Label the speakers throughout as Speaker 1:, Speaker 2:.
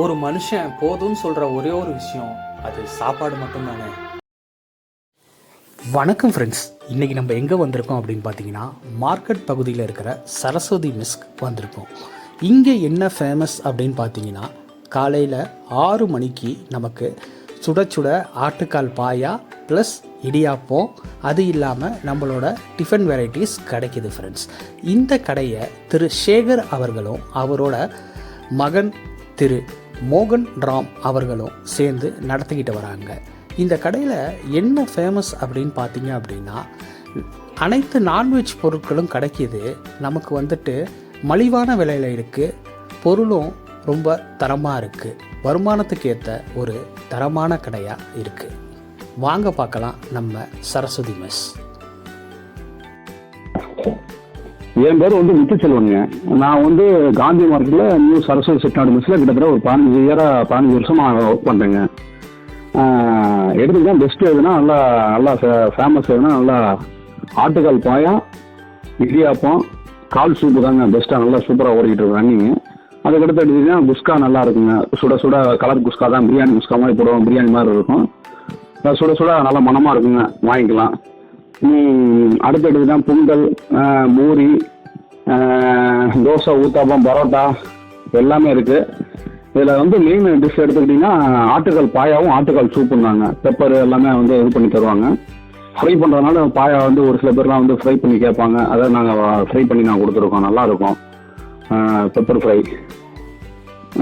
Speaker 1: ஒரு மனுஷன் போதும்னு சொல்கிற ஒரே ஒரு விஷயம் அது சாப்பாடு மட்டும்தானே. வணக்கம் ஃப்ரெண்ட்ஸ் இன்றைக்கி நம்ம எங்கே வந்திருக்கோம் அப்படின்னு பார்த்தீங்கன்னா மார்க்கெட் பகுதியில் இருக்கிற சரஸ்வதி மிஸ்க் வந்திருக்கோம். இங்கே என்ன ஃபேமஸ் அப்படின்னு பார்த்தீங்கன்னா காலையில் ஆறு மணிக்கு நமக்கு சுட சுட ஆட்டுக்கால் பாயா ப்ளஸ் இடியாப்பம் அது இல்லாமல் நம்மளோட டிஃபன் வெரைட்டிஸ் கிடைக்கிது ஃப்ரெண்ட்ஸ் இந்த கடையை திரு சேகர் அவர்களும் அவரோட மகன் திரு மோகன் ராம் அவர்களும் சேர்ந்து நடத்திக்கிட்டு வராங்க. இந்த கடையில் என்ன ஃபேமஸ் அப்படின்னு பார்த்தீங்க அப்படின்னா அனைத்து நான்வெஜ் பொருட்களும் கிடைக்கிது. நமக்கு வந்துட்டு மலிவான விலையில் இருக்குது பொருளும் ரொம்ப தரமாக இருக்குது வருமானத்துக்கு ஏற்ற ஒரு தரமான கடையாக இருக்குது வாங்க பார்க்கலாம் நம்ம சரஸ்வதி மெஸ்
Speaker 2: என் பேர் வந்து முத்துச்செல்வனுங்க. நான் வந்து காந்தி மார்க்கெட்ல நியூ சரஸ்வதி செட்டிநாடு மிஸ்ல கிட்டத்தட்ட ஒரு பதினஞ்சு இயரா பதினஞ்சு வருஷமா ஒர்க் பண்ணுறேங்க எடுத்துக்கிட்டா பெஸ்ட் எதுனா நல்லா நல்லா ஃபேமஸ் எதுனா நல்லா ஆட்டுக்கால் பாயம் இடியாப்பம் கால் சூப்பு தாங்க பெஸ்ட்டாக நல்லா சூப்பராக ஓடிக்கிட்டு இருக்கு ரன்னிங்கு அதுக்கடுத்து எடுத்துக்கிட்டீங்கன்னா குஸ்கா நல்லா இருக்குங்க. சுட சுட கலர் குஸ்கா தான். பிரியாணி குஸ்கா மாதிரி போடுவோம் பிரியாணி மாதிரி இருக்கும். சுட சுட நல்லா மணமாக இருக்குங்க. வாங்கிக்கலாம். அடுத்தடுத்து அடுத்து பொங்கல் பூரி தோசை ஊத்தாப்பம் பரோட்டா எல்லாமே இருக்குது இதில் வந்து மெயின் டிஷ் எடுத்துக்கிட்டிங்கன்னா ஆட்டுக்கால் பாயாவும் ஆட்டுக்கால் சூப்பும் தாங்க பெப்பர் எல்லாமே வந்து இது பண்ணி தருவாங்க. ஃப்ரை பண்ணுறதுனால பாயா வந்து ஒரு சில பேர்லாம் வந்து ஃப்ரை பண்ணி கேட்பாங்க. அதை நாங்கள் ஃப்ரை பண்ணி நான் கொடுத்துருக்கோம். நல்லாயிருக்கும் பெப்பர் ஃப்ரை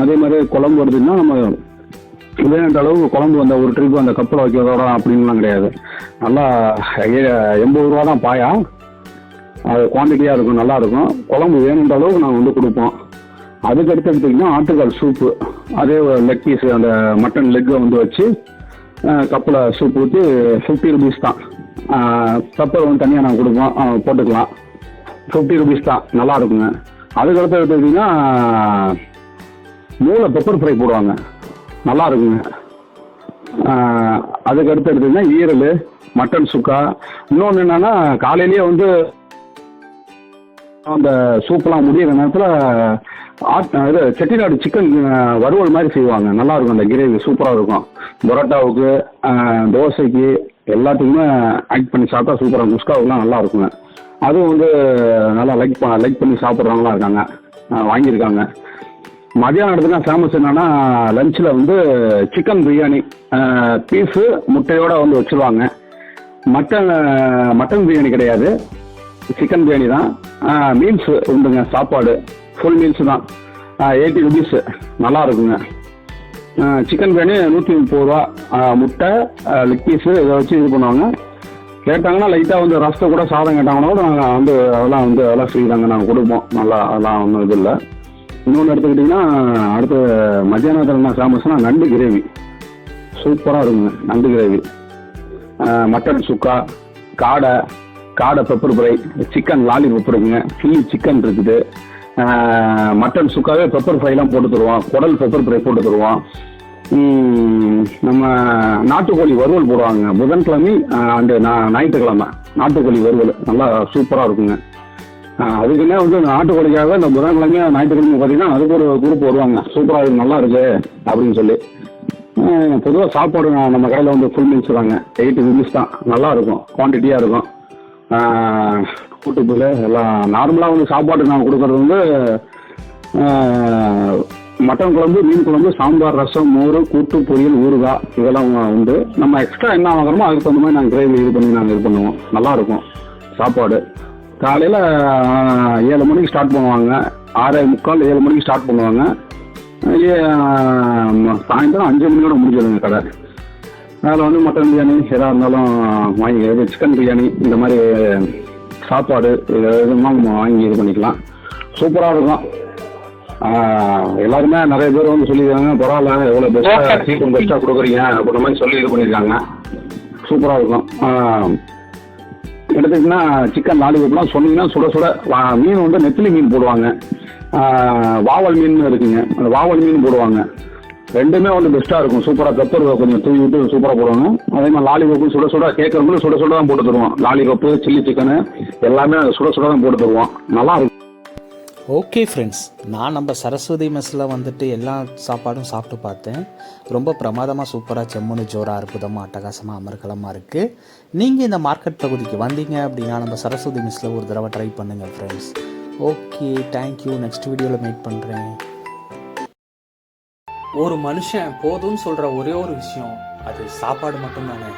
Speaker 2: அதே மாதிரி குழம்பு வருதுன்னா நம்ம வேணுன்ற அளவுக்கு குழம்பு அந்த ஒரு ட்ரிப் அந்த கப்பில் வைக்கிறதோட அப்படின்லாம் கிடையாது. நல்லா எண்பது ரூபா தான் பாயா. அது குவான்டிட்டியாக இருக்கும் நல்லா இருக்கும். குழம்பு வேணுன்ற அளவுக்கு நாங்கள் வந்து கொடுப்போம். அதுக்கடுத்து எடுத்துக்கிட்டிங்கன்னா ஆட்டுக்கால் சூப்பு அதே லெக் பீஸ் அந்த மட்டன் லெக்கை வந்து வச்சு கப்பில் சூப் ஊற்றி ஃபிஃப்டி ருபீஸ் தான். பெப்பர் வந்து தனியாக நாங்கள் கொடுப்போம். போட்டுக்கலாம். ஃபிஃப்டி ருபீஸ் தான். நல்லா இருக்குங்க. அதுக்கடுத்து எடுத்துக்கிட்டிங்கன்னா மூளை பெப்பர் ஃப்ரை போடுவாங்க. நல்லா இருக்குங்க. அதுக்கு அடுத்து எடுத்தீங்கன்னா ஈரல் மட்டன் சுக்கா. இன்னொன்று என்னன்னா காலையிலேயே வந்து அந்த சூப்பெல்லாம் முடியிற நேரத்தில் ஆட் இது செட்டிநாடு சிக்கன் வறுவல் மாதிரி செய்வாங்க. நல்லா இருக்கும் அந்த கிரேவி சூப்பராக இருக்கும். பரோட்டாவுக்கு தோசைக்கு எல்லாத்துக்குமே ஆட் பண்ணி சாப்பிட்டா சூப்பராக குஸ்காவுக்குலாம் நல்லா இருக்குங்க அதுவும் வந்து நல்லா லைக் லைக் பண்ணி சாப்பிட்றவங்களாம் இருக்காங்க. வாங்கியிருக்காங்க. மதியானம் இடத்துல ஃபேமஸ் என்னன்னா லஞ்சில் வந்து சிக்கன் பிரியாணி பீஸு முட்டையோட வந்து வச்சுருவாங்க. மட்டன் மட்டன் பிரியாணி கிடையாது. சிக்கன் பிரியாணி தான். மீல்ஸு உண்டுங்க சாப்பாடு. ஃபுல் மீல்ஸு தான். Eighty rupees. நல்லா இருக்குங்க. சிக்கன் பிரியாணி நூற்றி முப்பது ரூபா. முட்டை லெக் பீஸு இதை வச்சு இது பண்ணுவாங்க. கேட்டாங்கன்னா லைட்டாக வந்து ரசத்தை கூட சாதம் கேட்டாங்கன்னா கூட நாங்கள் வந்து அதெல்லாம் வந்து அதெல்லாம் ஃப்ரீ தாங்க நாங்கள் கொடுப்போம். நல்லா அதெல்லாம் ஒன்றும் இது இல்லை. இன்னொன்று எடுத்துக்கிட்டிங்கன்னா அடுத்து மத்தியானத்தில் என்ன ஃபேமஸ்னால் நண்டு கிரேவி. சூப்பராக இருக்குங்க நண்டு கிரேவி. மட்டன் சுக்கா காடை காடை பெப்பர் ஃப்ரை சிக்கன் லாலிபப் இருக்குங்க. சில்லி சிக்கன் இருக்குது. மட்டன் சுக்காவே பெப்பர் ஃப்ரைலாம் போட்டு தருவோம் குடல் பெப்பர் ஃப்ரை போட்டு தருவோம் நம்ம நாட்டுக்கோழி வறுவல் போடுவாங்க. புதன்கிழமை அண்டு ஞாயிற்றுக்கிழமை. நாட்டுக்கோழி வறுவல். நல்லா சூப்பராக இருக்குங்க. அதுக்குன்னே வந்து நாட்டுக்கோழிக்காக இந்த புதன்கிழமை ஞாயிற்றுக்கிழமை பார்த்தீங்கன்னா அதுக்கு ஒரு குரூப் வருவாங்க. சூப்பராக இருக்கு நல்லா இருக்கு அப்படின்னு சொல்லி. பொதுவாக சாப்பாடு நம்ம கடையில் வந்து ஃபுல் மீல்ஸ் தாங்க எயிட் ருபீஸ் தான். நல்லா இருக்கும். குவான்டிட்டியாக இருக்கும் கூட்டுப்பில் எல்லாம் நார்மலாக வந்து சாப்பாடு நான் கொடுக்குறது வந்து மட்டன் குழம்பு மீன் குழம்பு சாம்பார் ரசம் மோர் கூட்டு பொரியல் ஊறுகாய் இதெல்லாம் உண்டு. நம்ம எக்ஸ்ட்ரா என்ன வாங்குறோமோ அதுக்கு தகுந்த மாதிரி நாங்கள் கிரேவி இது பண்ணி நாங்கள் இது பண்ணுவோம். நல்லாயிருக்கும் சாப்பாடு. காலையில் ஏழு மணிக்கு ஸ்டார்ட் பண்ணுவாங்க. ஆறே முக்கால் ஏழு மணிக்கு ஸ்டார்ட் பண்ணுவாங்க. சாயந்தரம் அஞ்சு மணியோட முடிஞ்சிடுங்க கடை. அதில் வந்து மட்டன் பிரியாணி எதாக இருந்தாலும் வாங்கி இது சிக்கன் பிரியாணி இந்த மாதிரி சாப்பாடு இது எதுவுமா நம்ம வாங்கி இது பண்ணிக்கலாம். சூப்பராக இருக்கும். எல்லாருமே நிறைய பேர் வந்து சொல்லியிருக்காங்க பரவாயில்ல எவ்வளோ பெஸ்ட்டாக சீட்டும் பெஸ்ட்டாக கொடுக்குறீங்க அப்படின்ற மாதிரி சொல்லி இது பண்ணியிருக்காங்க. சூப்பராக இருக்கும். எடுத்துக்கிட்டிங்கன்னா சிக்கன் லாலிபப்லாம் சொன்னீங்கன்னா சுட சுட மீன் வந்து நெத்திலி மீன் போடுவாங்க. வாவல் மீன் இருக்குங்க. அந்த வாவல் மீன் போடுவாங்க. ரெண்டுமே வந்து பெஸ்ட்டாக இருக்கும். சூப்பராக பெப்பர் கொஞ்சம் தூவி விட்டு சூப்பராக போடுவாங்க அதே மாதிரி லாலிபப்பும் சுட சுட கேட்குறவங்களும் சுட சுட தான் போட்டு தருவோம். லாலிபப்பு சில்லி சிக்கனு எல்லாமே சுட சுட தான் போட்டு தருவோம். நல்லா இருக்கும்.
Speaker 1: ஓகே ஃப்ரெண்ட்ஸ் நான் நம்ம சரஸ்வதி மெஸ்ஸில் வந்துட்டு எல்லா சாப்பாடும் சாப்பிட்டு பார்த்தேன். ரொம்ப பிரமாதமாக சூப்பராக செம்முன்னு ஜோராக அற்புதமாக அட்டகாசமாக அமர்க்கலமாக இருக்குது நீங்கள் இந்த மார்க்கெட் பகுதிக்கு வந்தீங்க அப்படின்னா நம்ம சரஸ்வதி மெஸ்ஸில் ஒரு தடவை ட்ரை பண்ணுங்கள் friends okay thank you next வீடியோவில் மீட் பண்ணுறேன் ஒரு மனுஷன் போதும்னு சொல்கிற ஒரே ஒரு விஷயம் அது சாப்பாடு மட்டும்தானே.